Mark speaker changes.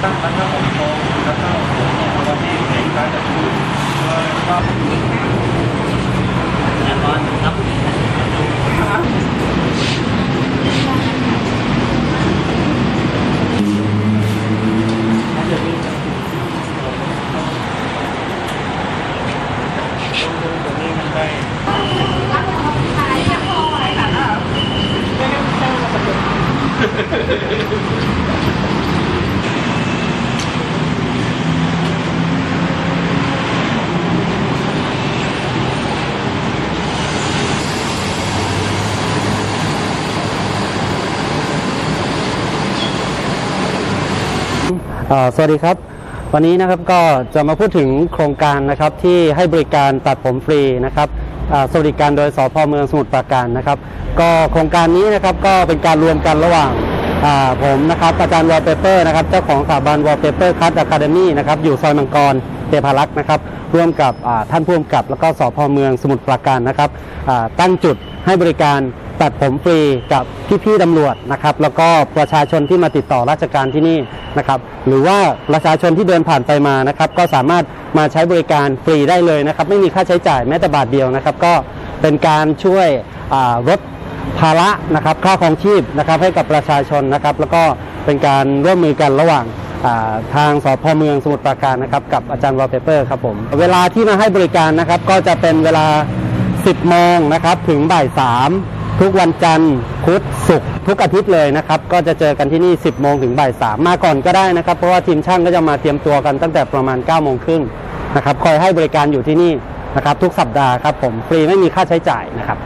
Speaker 1: Ha ha ha
Speaker 2: ha ha! สวัสดีครับ วันนี้นะครับก็จะมาพูดถึงโครงการนะครับที่ให้บริการตัดผมฟรีนะครับสวัสดิการโดยสพเมืองสมุทรปราการนะครับ ก็โครงการนี้นะครับก็เป็นการรวมกันระหว่างผมนะครับอาจารย์วอลเปเปอร์นะครับเจ้าของสถาบันวอลเปเปอร์คัตอะคาเดมี่นะครับอยู่ซอยมังกรเทพารักษ์นะครับร่วมกับท่านผู้กำกับ แล้วก็สพเมืองสมุทรปราการนะครับตั้งจุดให้บริการ ตัดผมฟรีกับพี่ๆตำรวจนะครับ แล้วก็ประชาชนที่มาติดต่อราชการที่นี่นะครับ หรือว่าประชาชนที่เดินผ่านไปมานะครับ ก็สามารถมาใช้บริการฟรีได้เลยนะครับ ไม่มีค่าใช้จ่ายแม้แต่บาทเดียวนะครับ ก็เป็นการช่วยลดภาระนะครับค่าครองชีพนะครับให้กับประชาชนนะครับ แล้วก็เป็นการร่วมมือกันระหว่างาทางสพเมืองสมุทรปราการนะครับกับอาจารย์วอลเปเปอร์ครับผมเวลาที่มาให้บริการนะครับก็จะเป็นเวลา 10 โมงนะครับถึงบ่าย 3 ทุกวันจันทร์พุธศุกร์ทุกอาทิตย์เลยนะครับ ก็จะเจอกันที่นี่ 10 โมงถึงบ่ายสามาก่อนก็ได้นะครับ เพราะว่าทีมช่างก็จะมาเตรียมตัวกันตั้งแต่ประมาณ9โมงครึ่งนะครับคอยให้บริการอยู่ที่นี่นะครับ ทุกสัปดาห์ครับผมฟรีไม่มีค่าใช้จ่ายนะครับ